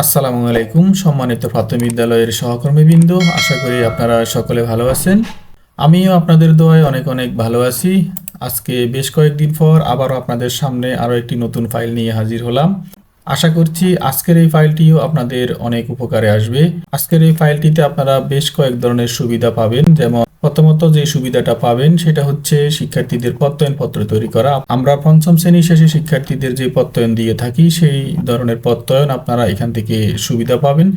আসসালামু আলাইকুম, সম্মানিত প্রাথমিক বিদ্যালয়ের সহকর্মীবৃন্দ, আশা করি আপনারা সকলে ভালো আছেন। আমিও আপনাদের দোয়ায় অনেক অনেক ভালো আছি। আজকে বেশ কয়েকদিন পর আবারও আপনাদের সামনে আরও একটি নতুন ফাইল নিয়ে হাজির হলাম। আশা করছি আজকের এই ফাইলটিও আপনাদের অনেক উপকারে আসবে। আজকের এই ফাইলটিতে আপনারা বেশ কয়েক ধরনের সুবিধা পাবেন। যেমন প্রথমত যে সুবিধাটা পাবেন, সেটা হচ্ছে শিক্ষার্থীদের প্রত্যয়নপত্র তৈরি করা। আমরা পঞ্চম শ্রেণি শেষে শিক্ষার্থীদের যে প্রত্যয়ন দিয়ে থাকি, সেই ধরনের প্রত্যয়ন আপনারা এখান থেকে সুবিধা পাবেন।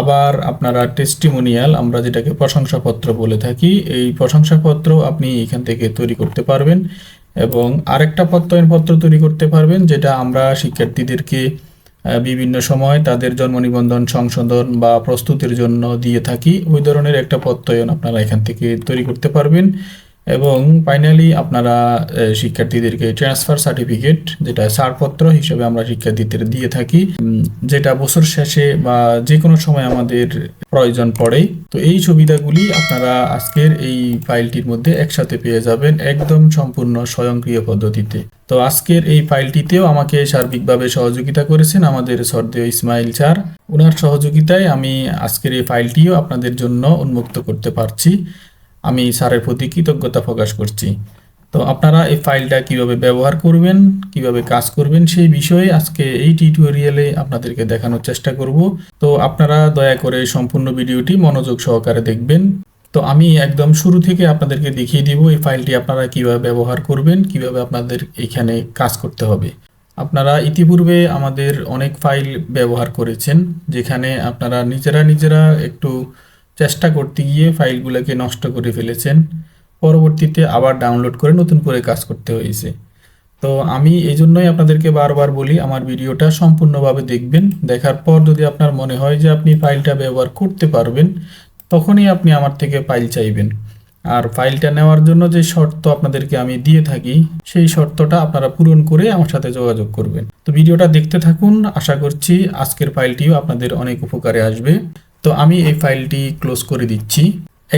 আবার আপনারা টেস্টিমোনিয়াল আমরা যেটাকে প্রশংসাপত্র বলে থাকি, এই প্রশংসাপত্র আপনি এখান থেকে তৈরি করতে পারবেন। এবং আরেকটা প্রত্যয়নপত্র তৈরি করতে পারবেন, যেটা আমরা শিক্ষার্থীদেরকে বিভিন্ন সময় তাদের জন্ম নিবন্ধন সংশোধন বা প্রস্তুতির জন্য দিয়ে থাকি। ওই ধরনের একটা প্রত্যয়ন আপনারা এখান থেকে তৈরি করতে পারবেন। এবং ফাইনালি আপনারা শিক্ষার্থীদেরকে ট্রান্সফার সার্টিফিকেট যেটা ছাড়পত্র হিসেবে আমরা শিক্ষার্থীদের দিয়ে থাকি যেটা বছর শেষে বা যে কোনো সময় আমাদের প্রয়োজন পড়ে তো এই সুবিধাগুলি আপনারা আজকের এই ফাইলটির মধ্যে একসাথে পেয়ে যাবেন একদম সম্পূর্ণ স্বয়ংক্রিয় পদ্ধতিতে। তো আজকের এই ফাইলটিতেও আমাকে সার্বিকভাবে সহযোগিতা করেছেন আমাদের সর্দেয় ইসমাইল স্যার। ওনার সহযোগিতায় আমি আজকের এই ফাইলটিও আপনাদের জন্য উন্মুক্ত করতে পারছি। আমি স্যারের প্রতি কৃতজ্ঞতা প্রকাশ করছি। তো আপনারা এই ফাইলটা কীভাবে ব্যবহার করবেন, কীভাবে কাজ করবেন সেই বিষয়ে আজকে এই টিউটোরিয়ালে আপনাদেরকে দেখানোর চেষ্টা করব। তো আপনারা দয়া করে সম্পূর্ণ ভিডিওটি মনোযোগ সহকারে দেখবেন। তো আমি একদম শুরু থেকে আপনাদেরকে দেখিয়ে দিব এই ফাইলটি আপনারা কীভাবে ব্যবহার করবেন, কীভাবে আপনাদের এখানে কাজ করতে হবে। আপনারা ইতিপূর্বে আমাদের অনেক ফাইল ব্যবহার করেছেন, যেখানে আপনারা নিজেরা নিজেরা একটু চেষ্টা করতে গিয়ে ফাইলগুলোকে নষ্ট করে ফেলেছেন। পরবর্তীতে আবার ডাউনলোড করে নতুন করে কাজ করতে হয়েছে। তো আমি এই জন্যই আপনাদেরকে বারবার বলি, আমার ভিডিওটা সম্পূর্ণভাবে দেখবেন। দেখার পর যদি আপনার মনে হয় যে আপনি ফাইলটা ব্যবহার করতে পারবেন, তখনই আপনি আমার থেকে ফাইল চাইবেন। আর ফাইলটা নেওয়ার জন্য যে শর্ত আপনাদেরকে আমি দিয়ে থাকি, সেই শর্তটা আপনারা পূরণ করে আমার সাথে যোগাযোগ করবেন। তো ভিডিওটা দেখতে থাকুন। আশা করছি আজকের ফাইলটিও আপনাদের অনেক উপকারে আসবে। তো আমি এই ফাইলটি ক্লোজ করে দিচ্ছি।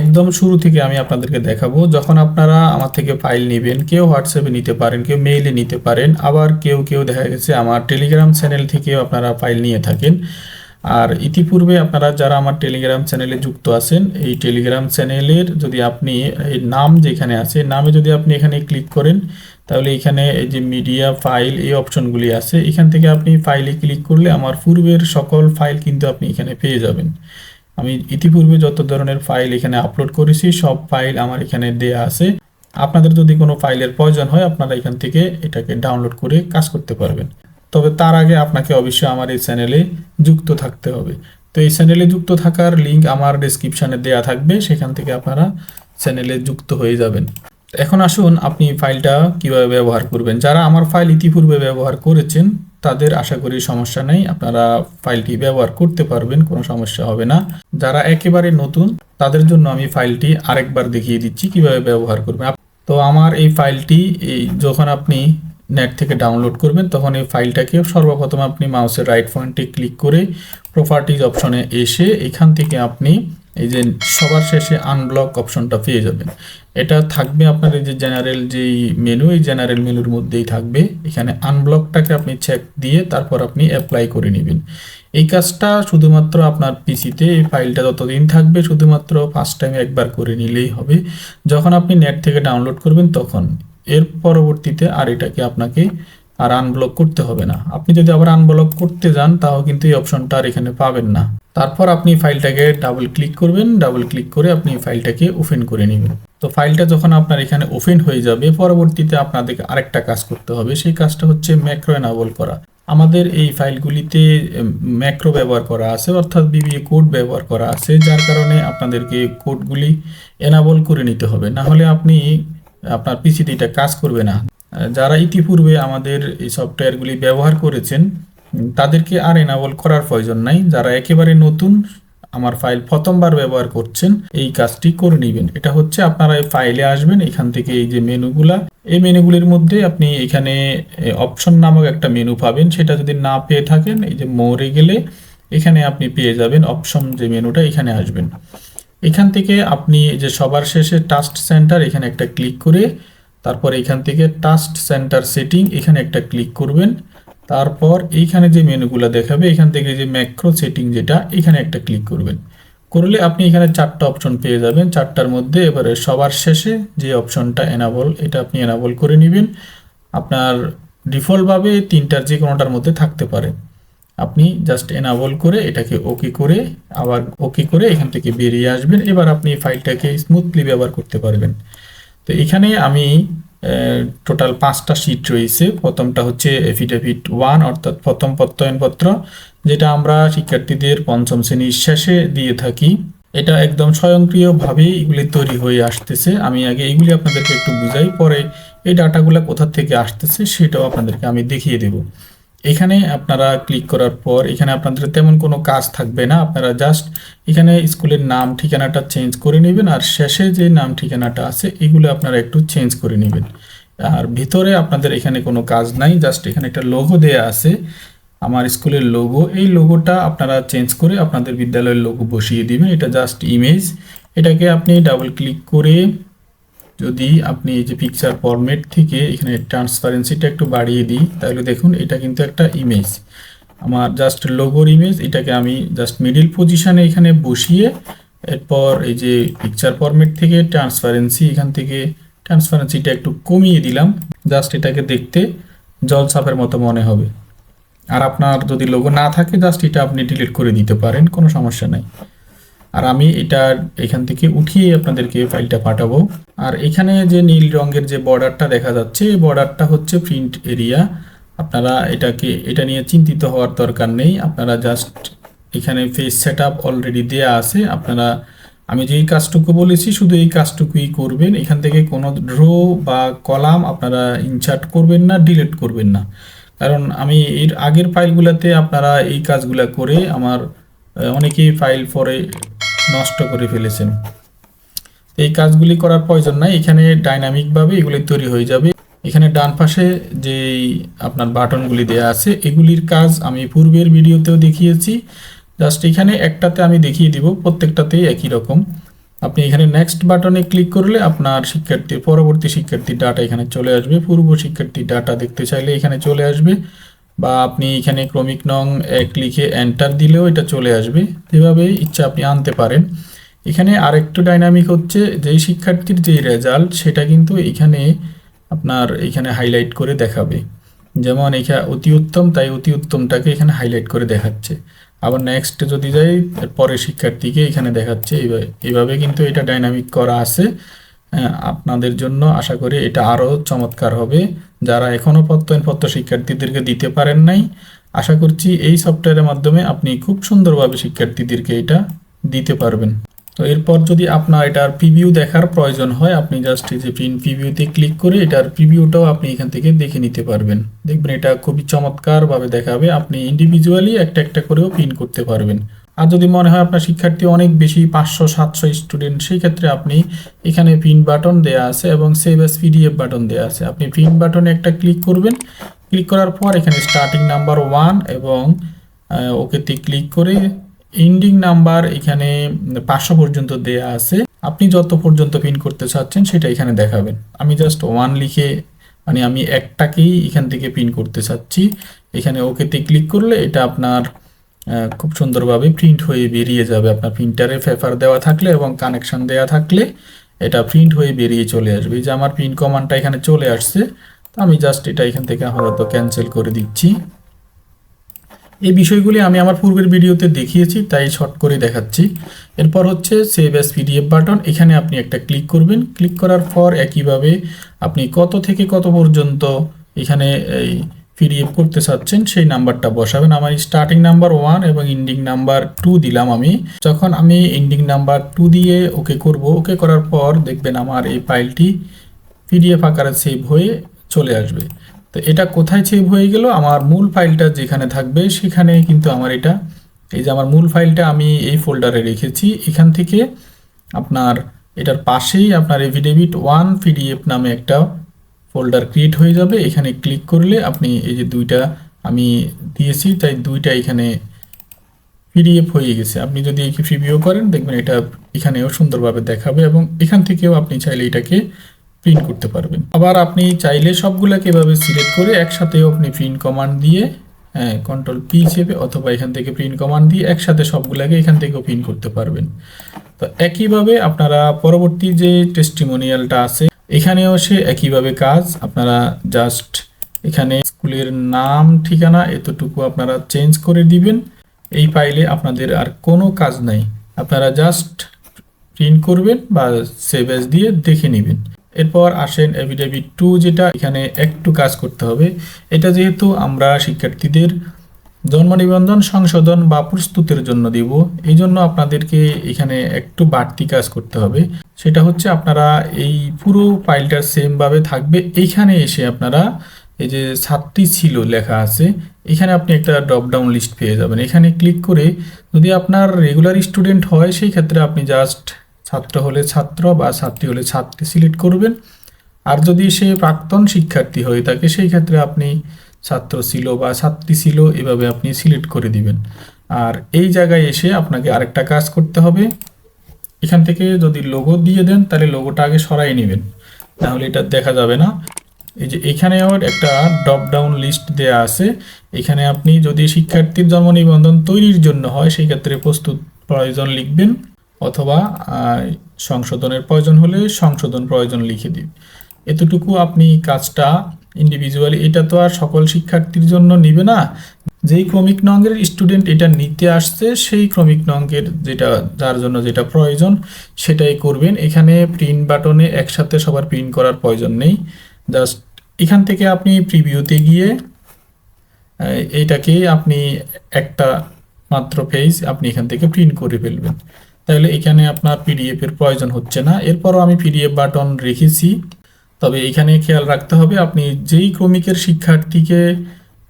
একদম শুরু থেকে আমি আপনাদেরকে দেখাবো, যখন আপনারা আমার থেকে ফাইল নেবেন, কেউ হোয়াটসঅ্যাপে নিতে পারেন, কেউ মেইলে নিতে পারেন, আবার কেউ কেউ দেখা গেছে আমার টেলিগ্রাম চ্যানেল থেকেও আপনারা ফাইল নিয়ে থাকেন। আর ইতিপূর্বে আপনারা যারা আমার টেলিগ্রাম চ্যানেলে যুক্ত আছেন, এই টেলিগ্রাম চ্যানেলের যদি আপনি এই নাম যেখানে আছে, নামে যদি আপনি এখানে ক্লিক করেন তাহলে এখানে এই যে মিডিয়া ফাইল এই অপশনগুলি আছে, এখান থেকে আপনি ফাইলে ক্লিক করলে আমার পূর্বের সকল ফাইল কিন্তু আপনি এখানে পেয়ে যাবেন। আমি ইতিপূর্বে যত ধরনের ফাইল এখানে আপলোড করেছি, সব ফাইল আমার এখানে দেয়া আছে। আপনাদের যদি কোনো ফাইলের প্রয়োজন হয়, আপনারা এখান থেকে এটাকে ডাউনলোড করে কাজ করতে পারবেন। তবে তার আগে আপনাকে অবশ্যই আমার এই চ্যানেলে যুক্ত থাকতে হবে। তো এই চ্যানেলে যুক্ত থাকার লিংক আমার ডেসক্রিপশানে দেয়া থাকবে, সেখান থেকে আপনারা চ্যানেলে যুক্ত হয়ে যাবেন। এখন আসুন আপনি ফাইলটা কীভাবে ব্যবহার করবেন। যারা আমার ফাইল ইতিপূর্বে ব্যবহার করেছেন, তাদের আশা করি সমস্যা নেই। আপনারা ফাইলটি ব্যবহার করতে পারবেন, কোনো সমস্যা হবে না। যারা একেবারে নতুন, তাদের জন্য আমি ফাইলটি আরেকবার দেখিয়ে দিচ্ছি কীভাবে ব্যবহার করবেন। তো আমার এই ফাইলটি, এই যখন আপনি নেট থেকে ডাউনলোড করবেন, তখন এই ফাইলটাকে সর্বপ্রথম আপনি মাউসের রাইট পয়েন্টে ক্লিক করে প্রপার্টিজ অপশনে এসে এখান থেকে আপনি এই যে সবার শেষে আনব্লক অপশনটা পেয়ে যাবেন। এটা থাকবে আপনার এই যে জেনারেল যেই মেনু এই জেনারেল মেনুর মধ্যেই থাকবে। এখানে আনব্লকটাকে আপনি চেক দিয়ে তারপর আপনি অ্যাপ্লাই করে নেবেন। এই কাজটা শুধুমাত্র আপনার পিসিতে এই ফাইলটা যতদিন থাকবে শুধুমাত্র ফার্স্ট টাইম একবার করে নিলেই হবে। যখন আপনি নেট থেকে ডাউনলোড করবেন তখন। এর পরবর্তীতে আর এটাকে আপনাকে আর আনব্লক করতে হবে না। আপনি যদি আবার আনব্লক করতে যান, তাও কিন্তু এই অপশনটা আর এখানে পাবেন না। তারপর আপনি ফাইলটাকে ডাবল ক্লিক করবেন ডাবল ক্লিক করে আপনি ফাইলটাকে ওপেন করে নেবেন। তো ফাইলটা যখন আপনার এখানে ওপেন হয়ে যাবে, পরবর্তীতে আপনাদেরকে আরেকটা কাজ করতে হবে, সেই কাজটা হচ্ছে ম্যাক্রো এনাবল করা। আমাদের এই ফাইলগুলিতে ম্যাক্রো ব্যবহার করা আছে, অর্থাৎ বিবিএ কোড ব্যবহার করা আছে, যার কারণে আপনাদেরকে কোডগুলি এনাবল করে নিতে হবে। না হলে আপনি, আপনার পিসিতে এটা কাজ করবে না। যারা ইতিপূর্বে আমাদের এই সফটওয়্যারগুলি ব্যবহার করেছেন তাদেরকে আর এনাবল করার প্রয়োজন নাই। যারা একেবারে নতুন, আমার ফাইল প্রথমবার ব্যবহার করছেন, এই কাজটি করে নেবেন। এটা হচ্ছে আপনারা এই ফাইলে আসবেন, এখান থেকে এই যে মেনুগুলা, এই মেনুগুলির মধ্যে আপনি এখানে অপশন নামক একটা মেনু পাবেন। সেটা যদি না পেয়ে থাকেন, এই যে মোরে গেলে এখানে আপনি পেয়ে যাবেন অপশন যে মেনুটা এখানে আসবেন। এখান থেকে আপনি যে সবার শেষে টাস্ট সেন্টার এখানে একটা ক্লিক করে, তারপর এখান থেকে টাস্ট সেন্টার সেটিং এখানে একটা ক্লিক করবেন। তারপর এইখানে যে মেনুগুলো দেখাবে, এখান থেকে যে ম্যাক্রো সেটিং যেটা, এখানে একটা ক্লিক করবেন। করলে আপনি এখানে চারটা অপশন পেয়ে যাবেন। চারটার মধ্যে এবারে সবার শেষে যে অপশনটা এনাবল এটা আপনি এনাবল করে নেবেন। আপনার ডিফল্টভাবে তিনটার যে কোনোটার মধ্যে থাকতে পারে। আপনি জাস্ট এনাবল করে এটাকে ওকে করে আবার ওকে করে এখান থেকে বেরিয়ে আসবেন। এবার আপনি ফাইলটাকে স্মুথলি ব্যবহার করতে পারবেন। তো এখানে আমি টোটাল পাঁচটা শিট রয়েছে। প্রথমটা হচ্ছে এফিডেভিট ওয়ান অর্থাৎ প্রথম প্রত্যয়নপত্র, যেটা আমরা শিক্ষার্থীদের পঞ্চম শ্রেণির শেষে দিয়ে থাকি। এটা একদম স্বয়ংক্রিয়ভাবে এগুলি তৈরি হয়ে আসতেছে। আমি আগে এগুলি আপনাদেরকে একটু বুঝাই, পরে এই ডাটাগুলো কোথা থেকে আসতেছে সেটাও আপনাদেরকে আমি দেখিয়ে দেব। এখানে আপনারা ক্লিক করার পর এখানে আপনাদের তেমন কোনো কাজ থাকবে না। আপনারা জাস্ট এখানে স্কুলের নাম, ঠিকানাটা চেঞ্জ করে নেবেন আর শেষে যে নাম, ঠিকানাটা আছে, এগুলো আপনারা একটু চেঞ্জ করে নেবেন। আর ভিতরে আপনাদের এখানে কোনো কাজ নাই জাস্ট এখানে একটা লোগো দেয়া আছে। আমার স্কুলের লোগো এই লোগোটা আপনারা চেঞ্জ করে আপনাদের বিদ্যালয়ের লোগো বসিয়ে দিবেন। এটা জাস্ট ইমেজ এটাকে আপনি ডাবল ক্লিক করে যদি আপনি এই যে পিকচার ফরম্যাট থেকে এখানে ট্রান্সপারেন্সিটা একটু বাড়িয়ে দিই, তাহলে দেখুন এটা কিন্তু একটা ইমেজ আমার জাস্ট লোগোর ইমেজ এটাকে আমি জাস্ট মিডিল পজিশানে এখানে বসিয়ে এরপর এই যে পিকচার ফরম্যাট থেকে ট্রান্সপারেন্সি এখান থেকে ট্রান্সপারেন্সিটা একটু কমিয়ে দিলাম জাস্ট এটাকে দেখতে জলছাপের মতো মনে হবে। আর আপনার যদি লোগো না থাকে জাস্ট এটা আপনি ডিলিট করে দিতে পারেন, কোনো সমস্যা নাই। আর আমি এটা এখান থেকে উঠিয়ে আপনাদেরকে ফাইলটা পাঠাবো। আর এখানে যে নীল রঙের যে বর্ডারটা দেখা যাচ্ছে, এই বর্ডারটা হচ্ছে প্রিন্ট এরিয়া। আপনারা এটাকে, এটা নিয়ে চিন্তিত হওয়ার দরকার নেই। আপনারা জাস্ট এখানে ফেস সেট আপ অলরেডি দেওয়া আছে। আপনারা, আমি যেই কাজটুকু বলেছি, শুধু এই কাজটুকুই করবেন। এখান থেকে কোনো ড্রো বা কলাম আপনারা ইনসার্ট করবেন না ডিলিট করবেন না। কারণ আমি এর আগের ফাইলগুলোতে আপনারা এই কাজগুলো করে আমার অনেকেই ফাইল পরে নষ্ট করে ফেলেছেন। এই কাজগুলি করার প্রয়োজন নাই, এখানে ডাইনামিকভাবে এগুলি তৈরি হয়ে যাবে। এখানে ডান পাশে যে আপনার বাটনগুলি দেয়া আছে, এগুলির কাজ আমি পূর্বের ভিডিওতেও দেখিয়েছি। জাস্ট এখানে একটাতে আমি দেখিয়ে দিব, প্রত্যেকটাতেই একই রকম। আপনি এখানে নেক্সট বাটনে ক্লিক করলে আপনার শিক্ষার্থীর, পরবর্তী শিক্ষার্থীর ডাটা এখানে চলে আসবে। পূর্ব শিক্ষার্থীর ডাটা দেখতে চাইলে এখানে চলে আসবে। বা আপনি এখানে ক্রমিক নং এক লিখে এন্টার দিলেও এটা চলে আসবে। যেভাবে ইচ্ছা আপনি আনতে পারেন। এখানে আরেকটু ডাইনামিক হচ্ছে, যেই শিক্ষার্থীর যেই রেজাল্ট সেটা কিন্তু এখানে আপনার এখানে হাইলাইট করে দেখাবে। যেমন এখানে অতি উত্তম, তাই অতি উত্তমটাকে এখানে হাইলাইট করে দেখাচ্ছে। আবার নেক্সট যদি যাই পরের শিক্ষার্থীকে এখানে দেখাচ্ছে। এইভাবে এইভাবে কিন্তু এটা ডাইনামিক করা আছে। আপনাদের জন্য আশা করি এটা আরও চমৎকার হবে। যারা এখনও প্রত্যয়নপত্র শিক্ষার্থীদেরকে দিতে পারেন নাই, আশা করছি এই সফটওয়্যারের মাধ্যমে আপনি খুব সুন্দরভাবে শিক্ষার্থীদেরকে এটা দিতে পারবেন। তো এরপর যদি আপনার এটার প্রিভিউ দেখার প্রয়োজন হয়, আপনি জাস্ট এই যে প্রিন্ট প্রিভিউতে ক্লিক করে এটার প্রিভিউটাও আপনি এখান থেকে দেখে নিতে পারবেন। দেখবেন এটা খুবই চমৎকারভাবে দেখাবে। আপনি ইন্ডিভিজুয়ালি একটা একটা করেও প্রিন্ট করতে পারবেন। আর যদি মনে হয় আপনার শিক্ষার্থী অনেক বেশি পাঁচশো, সাতশো স্টুডেন্ট সেই ক্ষেত্রে আপনি এখানে প্রিন্ট বাটন দেওয়া আছে এবং সেভ এস পিডিএফ বাটন দেওয়া আছে। আপনি প্রিন্ট বাটনে একটা ক্লিক করবেন। ক্লিক করার পর এখানে স্টার্টিং নাম্বার ওয়ান এবং ওকেতে ক্লিক করে এন্ডিং নাম্বার এখানে পাঁচশো পর্যন্ত দেয়া আছে। আপনি যত পর্যন্ত পিন করতে চাচ্ছেন সেটা এখানে দেখাবেন। আমি জাস্ট ওয়ান লিখে মানে আমি একটাকেই এখান থেকে পিন করতে চাচ্ছি। এখানে ওকেতে ক্লিক করলে এটা আপনার খুব সুন্দরভাবে প্রিন্ট হয়ে বেরিয়ে যাবে। আপনার প্রিন্টারে পেপার দেওয়া থাকলে এবং কানেকশন দেওয়া থাকলে এটা প্রিন্ট হয়ে বেরিয়ে চলে আসবে। যে আমার প্রিন্ট কমান্ডটা এখানে চলে আসছে, তো আমি জাস্ট এটা এখান থেকে হয়তো ক্যান্সেল করে দিচ্ছি। এই বিষয়গুলি আমি আমার পূর্বের ভিডিওতে দেখিয়েছি, তাই শর্ট করে দেখাচ্ছি। এরপর হচ্ছে সেভ এস পিডিএফ বাটন এখানে আপনি একটা ক্লিক করবেন। ক্লিক করার পর একইভাবে আপনি কত থেকে কত পর্যন্ত এখানে এই পিডিএফ করতে চাচ্ছেন, সেই নাম্বারটা বসাবেন। আমার স্টার্টিং নাম্বার ওয়ান এবং ইন্ডিং নাম্বার টু দিলাম আমি। যখন আমি ইন্ডিং নাম্বার টু দিয়ে ওকে করব, ওকে করার পর দেখবেন আমার এই ফাইলটি পিডিএফ আকারে সেভ হয়ে চলে আসবে। তো এটা কোথায় সেভ হয়ে গেল? আমার মূল ফাইলটা যেখানে থাকবে সেখানে কিন্তু আমার এটা। এই যে আমার মূল ফাইলটা আমি এই ফোল্ডারে রেখেছি। এখান থেকে আপনার, এটার পাশেই আপনার এভিডেভিট ওয়ান পিডিএফ নামে একটা ফোল্ডার ক্রিয়েট হয়ে যাবে। এখানে ক্লিক করলে আপনি এই যে দুইটা আমি দিয়েছি, তাই দুইটা এখানে পিডিএফ হয়ে গেছে। আপনি যদি একে প্রিভিউ করেন, দেখবেন এটা এখানেও সুন্দরভাবে দেখাবে এবং এখান থেকেও আপনি চাইলে এটাকে প্রিন্ট করতে পারবেন। আবার আপনি চাইলে সবগুলোকে এভাবে সিলেক্ট করে একসাথেও আপনি প্রিন্ট কমান্ড দিয়ে হ্যাঁ কন্ট্রোল পি চেপে অথবা এখান থেকে প্রিন্ট কমান্ড দিয়ে একসাথে সবগুলোকে এখান থেকেও প্রিন্ট করতে পারবেন। তো একইভাবে আপনারা পরবর্তী যে টেস্টিমোনিয়ালটা আছে, এখানেও সে একইভাবে কাজ। আপনারা জাস্ট এখানে স্কুলের নাম, ঠিকানা এতটুকু আপনারা চেঞ্জ করে দিবেন। এই ফাইলে আপনাদের আর কোনো কাজ নাই। আপনারা জাস্ট প্রিন্ট করবেন বা সেভ এস দিয়ে দেখে নেবেন। এরপর আসেন এভিডেভিট টু যেটা এখানে একটু কাজ করতে হবে। এটা যেহেতু আমরা শিক্ষার্থীদের জন্ম নিবন্ধন সংশোধন বা প্রস্তুতের জন্য দিব, এই জন্য আপনাদেরকে এখানে একটু বাড়তি কাজ করতে হবে। সেটা হচ্ছে আপনারা এই পুরো ফাইলটা সেমভাবে থাকবে। এইখানে এসে আপনারা এই যে ছাত্রী ছিল লেখা আছে, এখানে আপনি একটা ড্রপ ডাউন লিস্ট পেয়ে যাবেন। এখানে ক্লিক করে যদি আপনার রেগুলার স্টুডেন্ট হয়, সেই ক্ষেত্রে আপনি জাস্ট ছাত্র হলে ছাত্র বা ছাত্রী হলে ছাত্রী সিলেক্ট করবেন। আর যদি সে প্রাক্তন শিক্ষার্থী হয়ে থাকে, সেই ক্ষেত্রে আপনি ছাত্র ছিল বা ছাত্রী ছিল, এভাবে আপনি সিলেক্ট করে দিবেন। আর এই জায়গায় এসে আপনাকে আরেকটা কাজ করতে হবে। এখান থেকে যদি লোগো দিয়ে দেন, তাহলে লোগোটা আগে সরাই নেবেন। তাহলে এটা দেখা যাবে না। এই যে এখানেও একটা ড্রপ ডাউন লিস্ট দেয়া আছে। এখানে আপনি যদি শিক্ষার্থীর জন্ম নিবন্ধন তৈরির জন্য হয়, সেই ক্ষেত্রে প্রস্তুত প্রয়োজন লিখবেন। অথবা সংশোধনের প্রয়োজন হলে সংশোধন প্রয়োজন লিখে দিন। এতটুকু আপনি কাজটা ইন্ডিভিজুয়ালি এটা তো আর সকল শিক্ষার্থীর জন্য নিবে না। যেই ক্রমিক নঙ্গের স্টুডেন্ট এটা নিতে আসছে, সেই ক্রমিক নঙ্গের যেটা, যার জন্য যেটা প্রয়োজন, সেটাই করবেন। এখানে প্রিন্ট বাটনে একসাথে সবার প্রিন্ট করার প্রয়োজন নেই। জাস্ট এখান থেকে আপনি প্রিভিউতে গিয়ে এইটাকে আপনি একটা মাত্র পেজ আপনি এখান থেকে প্রিন্ট করে ফেলবেন। তাহলে এখানে আপনার পিডিএফ এর প্রয়োজন হচ্ছে না। এরপরও আমি পিডিএফ বাটন রেখেছি। তবে এখানে খেয়াল রাখতে হবে, আপনি যেই ক্রমিকের শিক্ষার্থীকে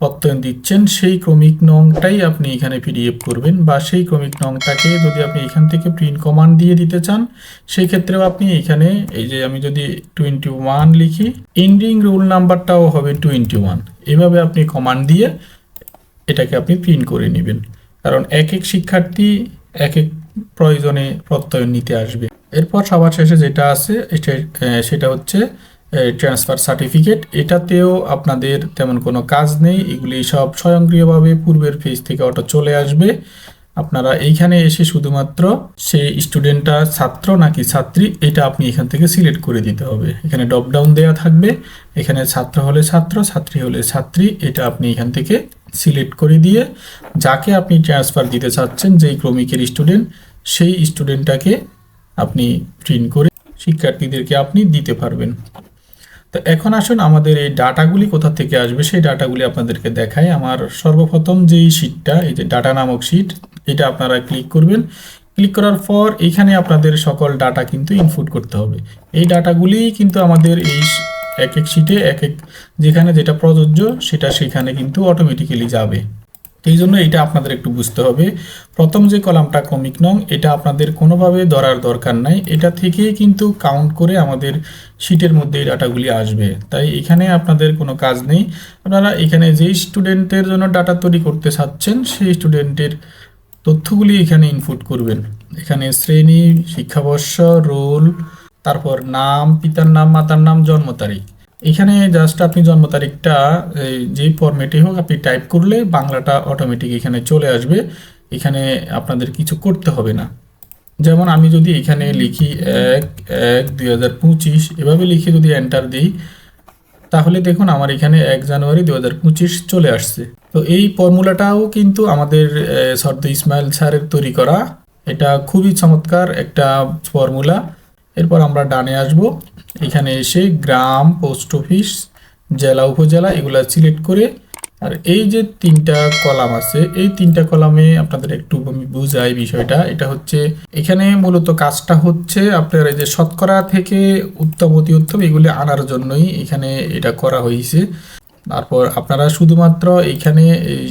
প্রত্যয়ন দিচ্ছেন, সেই ক্রমিক নংটাই আপনি এখানে পিডিএফ করবেন বা সেই ক্রমিক নংটাকে যদি আপনি এখান থেকে প্রিন্ট কমান্ড দিয়ে দিতে চান সেই ক্ষেত্রেও আপনি এখানে, এই যে আমি যদি টোয়েন্টি ওয়ান লিখি এন্ডিং রুল নাম্বারটাও হবে টোয়েন্টি ওয়ান এভাবে আপনি কমান্ড দিয়ে এটাকে আপনি প্রিন্ট করে নেবেন। কারণ এক এক শিক্ষার্থী এক এক প্রয়োজনে প্রত্যয় নিতে আসবে। এরপর সবার শেষে যেটা আছে সেটা হচ্ছে ট্রান্সফার সার্টিফিকেট এটাতেও আপনাদের তেমন কোনো কাজ নেই। এগুলি সব স্বয়ংক্রিয়ভাবে পূর্বের ফেজ থেকে অটো চলে আসবে। আপনারা এইখানে এসে শুধুমাত্র সেই স্টুডেন্টটা ছাত্র নাকি ছাত্রী, এটা আপনি এখান থেকে সিলেক্ট করে দিতে হবে। এখানে ড্রপ ডাউন দেওয়া থাকবে। এখানে ছাত্র হলে ছাত্র, ছাত্রী হলে ছাত্রী, এটা আপনি এখান থেকে সিলেক্ট করে দিয়ে যাকে আপনি ট্রান্সফার দিতে চাচ্ছেন, যেই ক্রমিকের স্টুডেন্ট সেই স্টুডেন্টটাকে আপনি প্রিন্ট করে শিক্ষার্থীদেরকে আপনি দিতে পারবেন। তো এখন আসুন আমাদের এই ডাটাগুলি কোথা থেকে আসবে, সেই ডাটাগুলি আপনাদেরকে দেখাই। আমার সর্বপ্রথম যেই শিটটা এই যে ডাটা নামক শিট এটা আপনারা ক্লিক করবেন। ক্লিক করার পর এখানে আপনাদের সকল ডাটা কিন্তু ইনপুট করতে হবে। এই ডাটাগুলি কিন্তু আমাদের এই এক এক শিটে এক এক যেখানে যেটা প্রযোজ্য, সেটা সেখানে কিন্তু অটোমেটিক্যালি যাবে। তো এই জন্য এটা আপনাদের একটু বুঝতে হবে। প্রথম যে কলামটা কমিক নং, এটা আপনাদের কোনোভাবে ধরার দরকার নাই। এটা থেকেই কিন্তু কাউন্ট করে আমাদের শিটের মধ্যে এই ডাটাগুলি আসবে। তাই এখানে আপনাদের কোনো কাজ নেই। আপনারা এখানে যেই স্টুডেন্টের জন্য ডাটা তৈরি করতে চাচ্ছেন, সেই স্টুডেন্টের তথ্যগুলি এখানে ইনপুট করবেন। এখানে শ্রেণি, শিক্ষাবর্ষ রোল তারপর নাম, পিতার নাম, মাতার নাম, জন্ম তারিখ। এখানে জাস্ট আপনি জন্ম তারিখটা এই, যে ফরম্যাটে হোক আপনি টাইপ করলে বাংলাটা অটোমেটিক এখানে চলে আসবে। এখানে আপনাদের কিছু করতে হবে না। যেমন আমি যদি এখানে লিখি এক এক দুই হাজার পঁচিশ এভাবে লিখে যদি এন্টার দিই তাহলে দেখুন আমার এখানে এক জানুয়ারি দু হাজার পঁচিশ চলে আসছে। তো এই ফর্মুলাটাও কিন্তু আমাদের সর্দ ইসমাইল স্যারের তৈরি করা। এটা খুবই চমৎকার একটা ফর্মুলা এরপর আমরা ডানে আসব। এখানে এসে গ্রাম, পোস্ট অফিস, জেলা, উপজেলা এগুলা সিলেক্ট করে আর এই যে তিনটা কলাম আছে, এই তিনটা কলামে আপনাদের একটু আমি বুঝাই বিষয়টা। এটা হচ্ছে এখানে মূলত কাজটা হচ্ছে আপনার এই যে শতকরা থেকে উত্তম অতি উত্তম এগুলি আনার জন্যই এখানে এটা করা হয়েছে। তারপর আপনারা শুধুমাত্র এখানে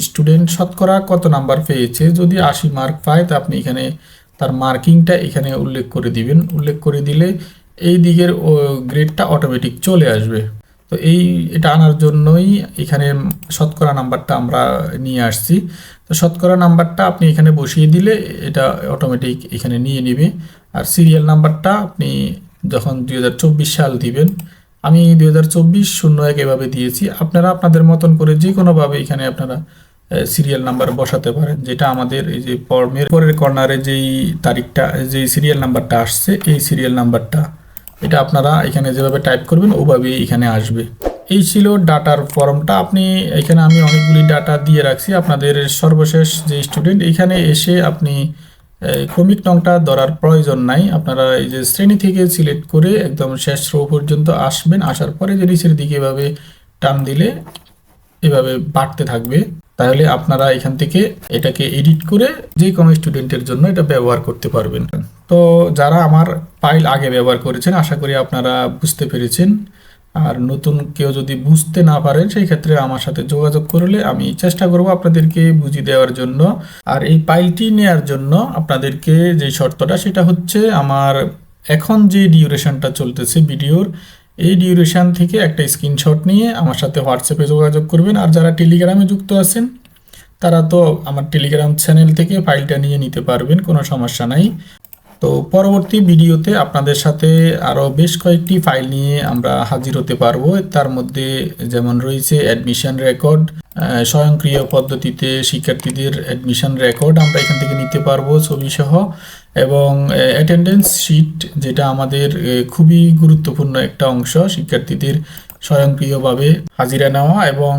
স্টুডেন্ট শতকরা কত নাম্বার পেয়েছে, যদি আশি মার্ক পায়, তা আপনি এখানে তার মার্কিংটা এখানে উল্লেখ করে দিবেন। উল্লেখ করে দিলে এই দিকের, ও গ্রেডটা অটোমেটিক চলে আসবে। তো এই, এটা আনার জন্যই এখানে শতকরা নাম্বারটা আমরা নিয়ে আসছি। তো শতকরা নাম্বারটা আপনি এখানে বসিয়ে দিলে এটা অটোমেটিক এখানে নিয়ে নেবে। আর সিরিয়াল নাম্বারটা আপনি যখন দুই হাজার চব্বিশ সাল দিবেন, আমি দুই হাজার চব্বিশ শূন্য এক এভাবে দিয়েছি। আপনারা আপনাদের মতন করে যে কোনোভাবে এখানে আপনারা সিরিয়াল নাম্বার বসাতে পারেন। যেটা আমাদের এই যে ফর্মের পরের কর্নারে যেই তারিখটা, যেই সিরিয়াল নাম্বারটা আসছে, এই সিরিয়াল নাম্বারটা এটা আপনারা এখানে যেভাবে টাইপ করবেন, ওভাবেই এখানে আসবে। এই ছিল ডাটার ফর্মটা। আপনি এখানে আমি অনেকগুলি ডাটা দিয়ে রাখছি। আপনাদের সর্বশেষ যে স্টুডেন্ট এখানে এসে আপনি ক্রমিক নংটা ধরার প্রয়োজন নাই। আপনারা এই যে শ্রেণি থেকে সিলেক্ট করে একদম শেষ রো পর্যন্ত আসবেন। আসার পরে যে নিচের দিকে এভাবে টান দিলে এভাবে বাড়তে থাকবে। তাহলে আপনারা এখান থেকে এটাকে এডিট করে যে কোনো স্টুডেন্টের জন্য এটা ব্যবহার করতে পারবেন। তো যারা আমার ফাইল আগে ব্যবহার করেছেন, আশা করি আপনারা বুঝতে পেরেছেন। আর নতুন কেউ যদি বুঝতে না পারেন, সেই ক্ষেত্রে আমার সাথে যোগাযোগ করলে আমি চেষ্টা করব আপনাদেরকে বুঝিয়ে দেওয়ার জন্য। আর এই পাইলটি নেয়ার জন্য আপনাদেরকে যে শর্তটা, সেটা হচ্ছে আমার এখন যে ডিউরেশনটা চলতেছে ভিডিওর এই ডিউরেশন থেকে একটা স্ক্রিনশট নিয়ে আমার সাথে হোয়াটসঅ্যাপে যোগাযোগ করবেন। আর যারা টেলিগ্রামে যুক্ত আছেন, তারা তো আমার টেলিগ্রাম চ্যানেল থেকে ফাইলটা নিয়ে নিতে পারবেন, কোনো সমস্যা নাই। তো পরবর্তী ভিডিওতে আপনাদের সাথে আরও বেশ কয়েকটি ফাইল নিয়ে আমরা হাজির হতে পারব। তার মধ্যে যেমন রয়েছে অ্যাডমিশন রেকর্ড স্বয়ংক্রিয় পদ্ধতিতে শিক্ষার্থীদের অ্যাডমিশন রেকর্ড আমরা এখান থেকে নিতে পারব ছবি সহ এবং অ্যাটেন্ডেন্স শিট যেটা আমাদের খুবই গুরুত্বপূর্ণ একটা অংশ শিক্ষার্থীদের স্বয়ংক্রিয়ভাবে হাজিরা নেওয়া এবং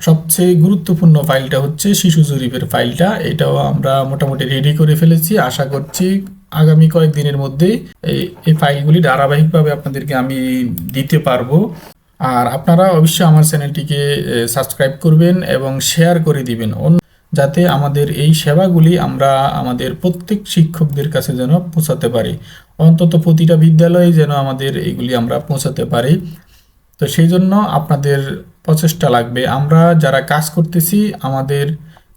সবচেয়ে গুরুত্বপূর্ণ ফাইলটা হচ্ছে শিশু জরিপের ফাইলটা। এটাও আমরা মোটামুটি রেডি করে ফেলেছি। আশা করছি আগামী কয়েকদিনের মধ্যেই এই এই ফাইলগুলি ধারাবাহিকভাবে আপনাদেরকে আমি দিতে পারব। আর আপনারা অবশ্যই আমার চ্যানেলটিকে সাবস্ক্রাইব করবেন এবং শেয়ার করে দিবেন। অন্য যাতে আমাদের এই সেবাগুলি আমরা আমাদের প্রত্যেক শিক্ষকদের কাছে যেন পৌঁছাতে পারি। অন্তত প্রতিটা বিদ্যালয়ে যেন আমাদের এইগুলি আমরা পৌঁছাতে পারি। তো সেই জন্য আপনাদের প্রচেষ্টা লাগবে। আমরা যারা কাজ করতেছি, আমাদের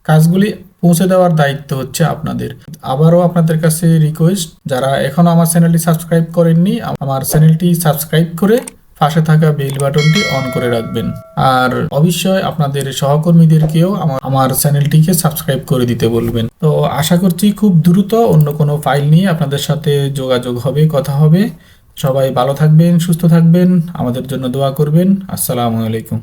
কাজগুলি পৌঁছে দেওয়ার দায়িত্ব হচ্ছে আপনাদের। আবারও আপনাদের কাছে রিকোয়েস্ট যারা এখনও আমার চ্যানেলটি সাবস্ক্রাইব করেননি, আমার চ্যানেলটি সাবস্ক্রাইব করে পাশে থাকা বেল বাটনটি অন করে রাখবেন। আর অবশ্যই আপনাদের সহকর্মীদেরকেও আমার চ্যানেলটিকে সাবস্ক্রাইব করে দিতে বলবেন। তো আশা করছি খুব দ্রুত অন্য কোনো ফাইল নিয়ে আপনাদের সাথে যোগাযোগ হবে, কথা হবে। সবাই ভালো থাকবেন, সুস্থ থাকবেন। আমাদের জন্য দোয়া করবেন। আসসালামু আলাইকুম।